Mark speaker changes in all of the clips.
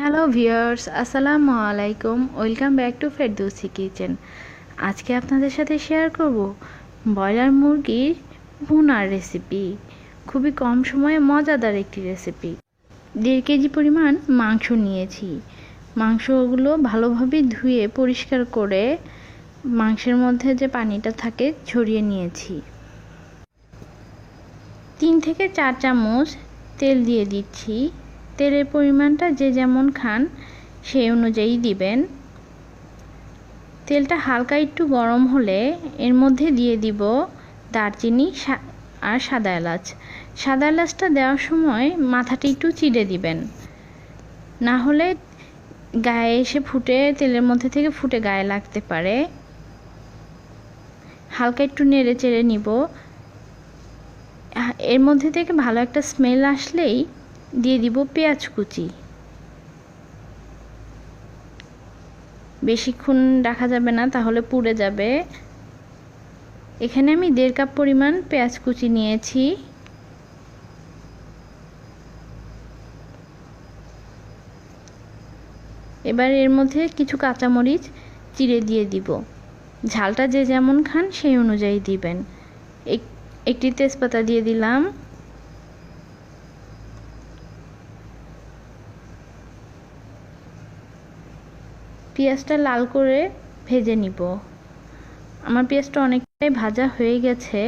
Speaker 1: Hello viewers আসসালামু আলাইকুম welcome back to Ferdousi kitchen আজকে আপনাদের সাথে শেয়ার করব ব্রয়লার মুরগির ভুনার রেসিপি খুবই কম সময়ে মজাদার একটি রেসিপি দেড় কেজি পরিমাণ মাংস নিয়েছি। মাংসগুলো ভালোভাবে ধুয়ে পরিষ্কার করে মাংসের মধ্যে যে পানিটা থাকে ছড়িয়ে নিয়েছি। তিন থেকে চার চামচ তেল দিয়ে দিচ্ছি। তেলের পরিমাণটা যে যেমন খান, সেই অনুযায়ী দিবেন। তেলটা হালকা একটু গরম হলে এর মধ্যে দিয়ে দিব দারচিনি আর সাদা এলাচ। সাদা এলাচটা দেওয়ার সময় মাথাটি একটু চিড়ে দিবেন। না হলে গায়ে এসে ফুটে, তেলের মধ্যে থেকে ফুটে গায়ে লাগতে পারে। হালকা একটু নেড়ে চেড়ে নিব এর মধ্যে থেকে ভালো একটা স্মেল আসলেই দিয়ে দিব পেঁয়াজ কুচি। বেশিক্ষণ রাখা যাবে না, তাহলে পুড়ে যাবে। এখানে আমি দেড় কাপ পরিমাণ পেঁয়াজ কুচি নিয়েছি। এবার এর মধ্যে কিছু কাঁচামরিচ চিড়ে দিয়ে দিব। ঝালটা যে যেমন খান সেই অনুযায়ী দিবেন। একটি তেজপাতা দিয়ে দিলাম। পেঁয়াজটা লাল করে ভেজে নিব। আমার পেঁয়াজটা অনেকটাই ভাজা হয়ে গেছে।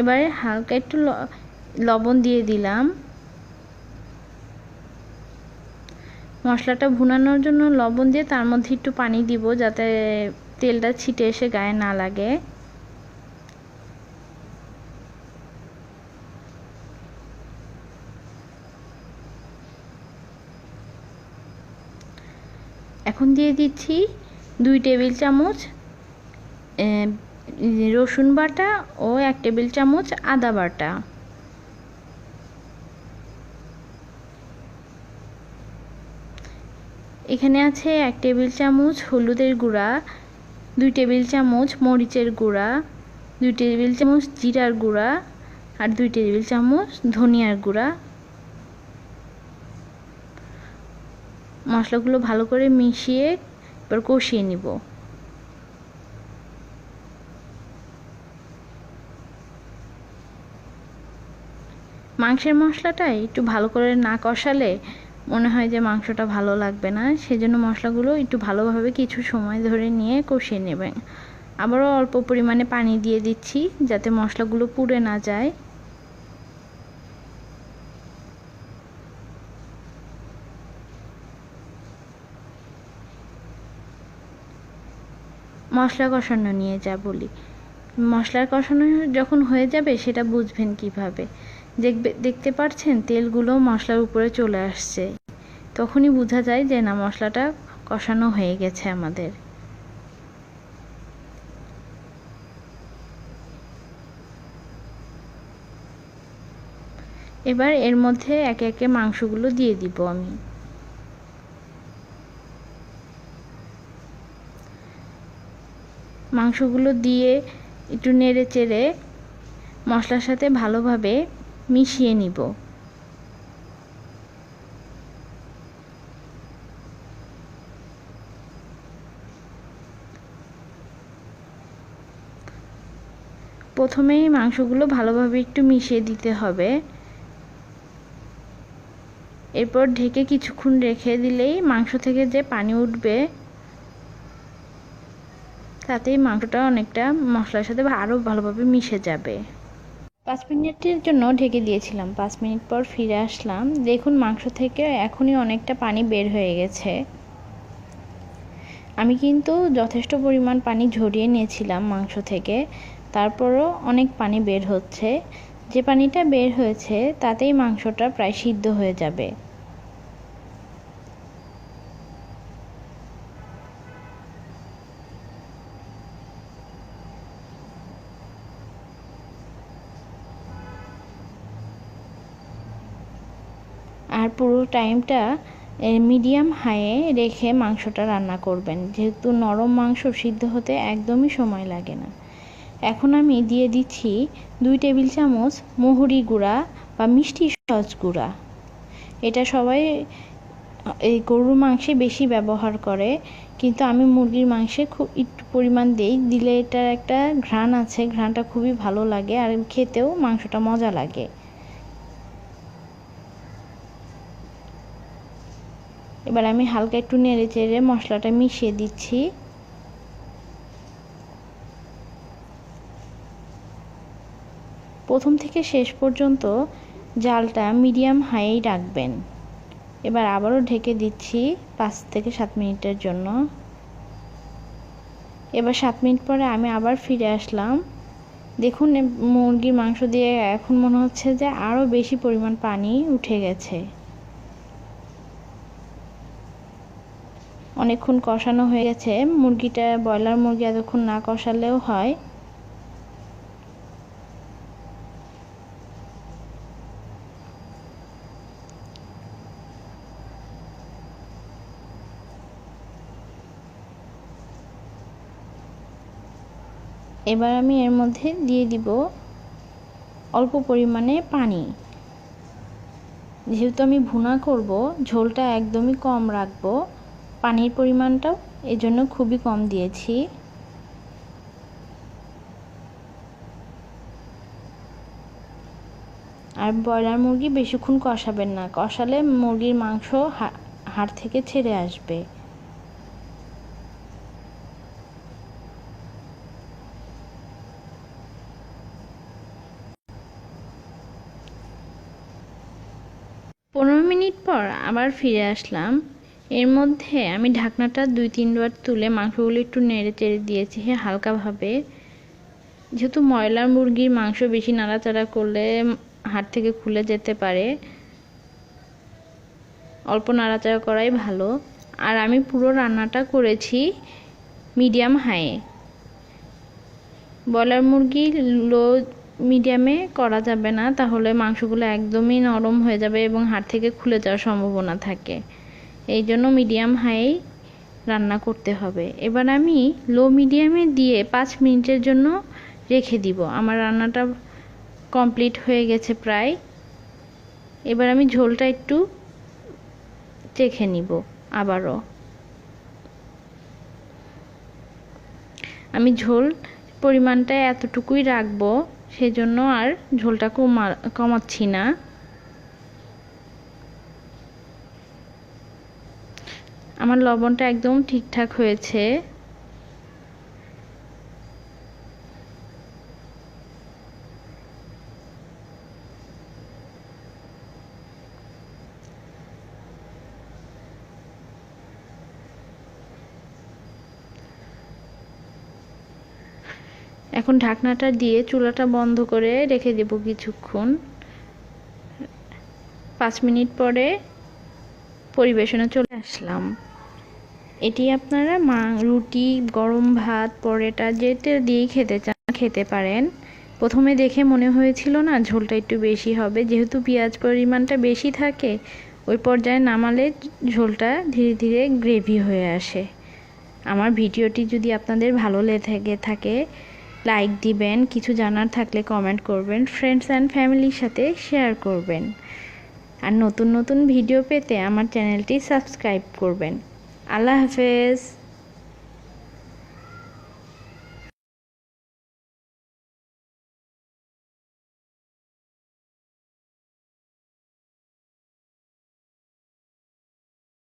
Speaker 1: এবারে হালকা একটু লবণ দিয়ে দিলাম। মশলাটা ভুনানোর জন্য লবণ দিয়ে তার মধ্যে একটু পানি দিব যাতে তেলটা ছিটে এসে গায়ে না লাগে। এখন দিয়ে দিচ্ছি দুই টেবিল চামচ রসুন বাটা ও এক টেবিল চামচ আদা বাটা। এখানে আছে এক টেবিল চামচ হলুদের গুঁড়া, দুই টেবিল চামচ মরিচের গুঁড়া, দুই টেবিল চামচ জিরার গুঁড়া আর দুই টেবিল চামচ ধনিয়ার গুঁড়া। মশলাগুলো ভালো করে মিশিয়ে এবার কষিয়ে নিব। মাংসের মশলাটা একটু ভালো করে না কষালে মনে হয় যে মাংসটা ভালো লাগবে না, সেজন্য মশলাগুলো একটু ভালোভাবে কিছু সময় ধরে নিয়ে কষিয়ে নেবেন। আবারও অল্প পরিমাণে পানি দিয়ে দিচ্ছি যাতে মশলাগুলো পুড়ে না যায়। মশলা কষানো নিয়ে যা বলি। মশলার কষানো যখন হয়ে যাবে, সেটা বুঝবেন কীভাবে। দেখবে, দেখতে পাচ্ছেন তেলগুলো মশলার উপরে চলে আসছে। তখনই বোঝা যায় যে, না, মশলাটা কষানো হয়ে গেছে আমাদের। এবার এর মধ্যে একে একে মাংসগুলো দিয়ে দিব আমি। মাংসগুলো দিয়ে একটু নেড়ে চেড়ে মশলার সাথে ভালোভাবে মিশিয়ে নিব। প্রথমেই মাংসগুলো ভালোভাবে একটু মিশিয়ে দিতে হবে। এরপর ঢেকে কিছুক্ষণ রেখে দিলেই মাংস থেকে যে পানি উঠবে তাতেই মাংসটা অনেকটা মশলার সাথে আরও ভালোভাবে মিশে যাবে। পাঁচ মিনিটের জন্য ঢেকে দিয়েছিলাম। পাঁচ মিনিট পর ফিরে আসলাম। দেখুন, মাংস থেকে এখনই অনেকটা পানি বের হয়ে গেছে। আমি কিন্তু যথেষ্ট পরিমাণ পানি ঝরিয়ে নিয়েছিলাম মাংস থেকে। তারপরও অনেক পানি বের হচ্ছে। যে পানিটা বের হয়েছে, তাতেই মাংসটা প্রায় সিদ্ধ হয়ে যাবে। আর পুরো টাইমটা মিডিয়াম হাইয়ে রেখে মাংসটা রান্না করবেন। যেহেতু নরম মাংস সিদ্ধ হতে একদমই সময় লাগে না। এখন আমি দিয়ে দিচ্ছি দুই টেবিল চামচ মহুরি গুঁড়া বা মিষ্টি সস গুঁড়া। এটা সবাই এই গরুর মাংসে বেশি ব্যবহার করে, কিন্তু আমি মুরগির মাংসে খুব একটু পরিমাণ দিই। দিলে এটার একটা ঘ্রাণ আছে, ঘ্রাণটা খুবই ভালো লাগে, আর খেতেও মাংসটা মজা লাগে। এবার আমি হালকা একটু নেড়ে চেড়ে মশলাটা মিশিয়ে দিচ্ছি। প্রথম থেকে শেষ পর্যন্ত জালটা মিডিয়াম হাইই রাখবেন। এবার আবারও ঢেকে দিচ্ছি পাঁচ থেকে সাত মিনিটের জন্য। এবার সাত মিনিট পরে আমি আবার ফিরে আসলাম। দেখুন মুরগির মাংস দিয়ে এখন মনে হচ্ছে যে আরও বেশি পরিমাণ পানি উঠে গেছে। অনেকক্ষণ কষানো হয়ে গেছে। মুরগিটা, ব্রয়লার মুরগি এতক্ষণ না কষালেও হয়। এবার আমি এর মধ্যে দিয়ে দিব অল্প পরিমাণে পানি। যেহেতু আমি ভুনা করব, ঝোলটা একদমই কম রাখব। পানির পরিমাণটাও এই জন্য খুবই কম দিয়েছি। আর ব্রয়লার মুরগি বেশিক্ষণ কষাবেন না, কষালে মুরগির মাংস হাড় থেকে ছেড়ে আসবে। পনেরো মিনিট পর আবার ফিরে আসলাম। এর মধ্যে আমি ঢাকনাটা দুই তিনবার তুলে মাংসগুলো একটু নেড়ে চেড়ে দিয়েছি হ্যাঁ হালকাভাবে। যেহেতু ময়লার মুরগির মাংস বেশি নাড়াচাড়া করলে হাট থেকে খুলে যেতে পারে, অল্প নাড়াচাড়া করাই ভালো। আর আমি পুরো রান্নাটা করেছি মিডিয়াম হাইয়ে। ব্রয়লার মুরগি লো মিডিয়ামে করা যাবে না, তাহলে মাংসগুলো একদমই নরম হয়ে যাবে এবং হাড় থেকে খুলে যাওয়ার সম্ভাবনা থাকে। এই জন্য মিডিয়াম হাই রান্না করতে হবে। এবার আমি লো মিডিয়ামে দিয়ে পাঁচ মিনিটের জন্য রেখে দিব। আমার রান্নাটা কমপ্লিট হয়ে গেছে প্রায়। এবার আমি ঝোলটা একটু চেখে নিব আবারও। আমি ঝোল পরিমাণটা এতটুকুই রাখব, সেজন্য আর ঝোলটা কমা, কমাচ্ছি না। আমার লবণটা একদম ঠিকঠাক হয়েছে। এখন ঢাকনাটা দিয়ে চুলাটা বন্ধ করে রেখে দেব কিছুক্ষণ। পাঁচ মিনিট পরে পরিবেশনে চলে আসলাম। এটি আপনারা মা, রুটি, গরম ভাত, পরেটা যেটা দিয়েই খেতে চান খেতে পারেন। প্রথমে দেখে মনে হয়েছিল না ঝোলটা একটু বেশি হবে। যেহেতু পেঁয়াজ পরিমাণটা বেশি থাকে, ওই পর্যায়ে নামালে ঝোলটা ধীরে ধীরে গ্রেভি হয়ে আসে। আমার ভিডিওটি যদি আপনাদের ভালো লেগে থাকে লাইক দিবেন, কিছু জানার থাকলে কমেন্ট করবেন ফ্রেন্ডস অ্যান্ড ফ্যামিলির সাথে শেয়ার করবেন। আর নতুন নতুন ভিডিও পেতে আমার চ্যানেলটি সাবস্ক্রাইব করবেন। আল্লাহ হাফেজ।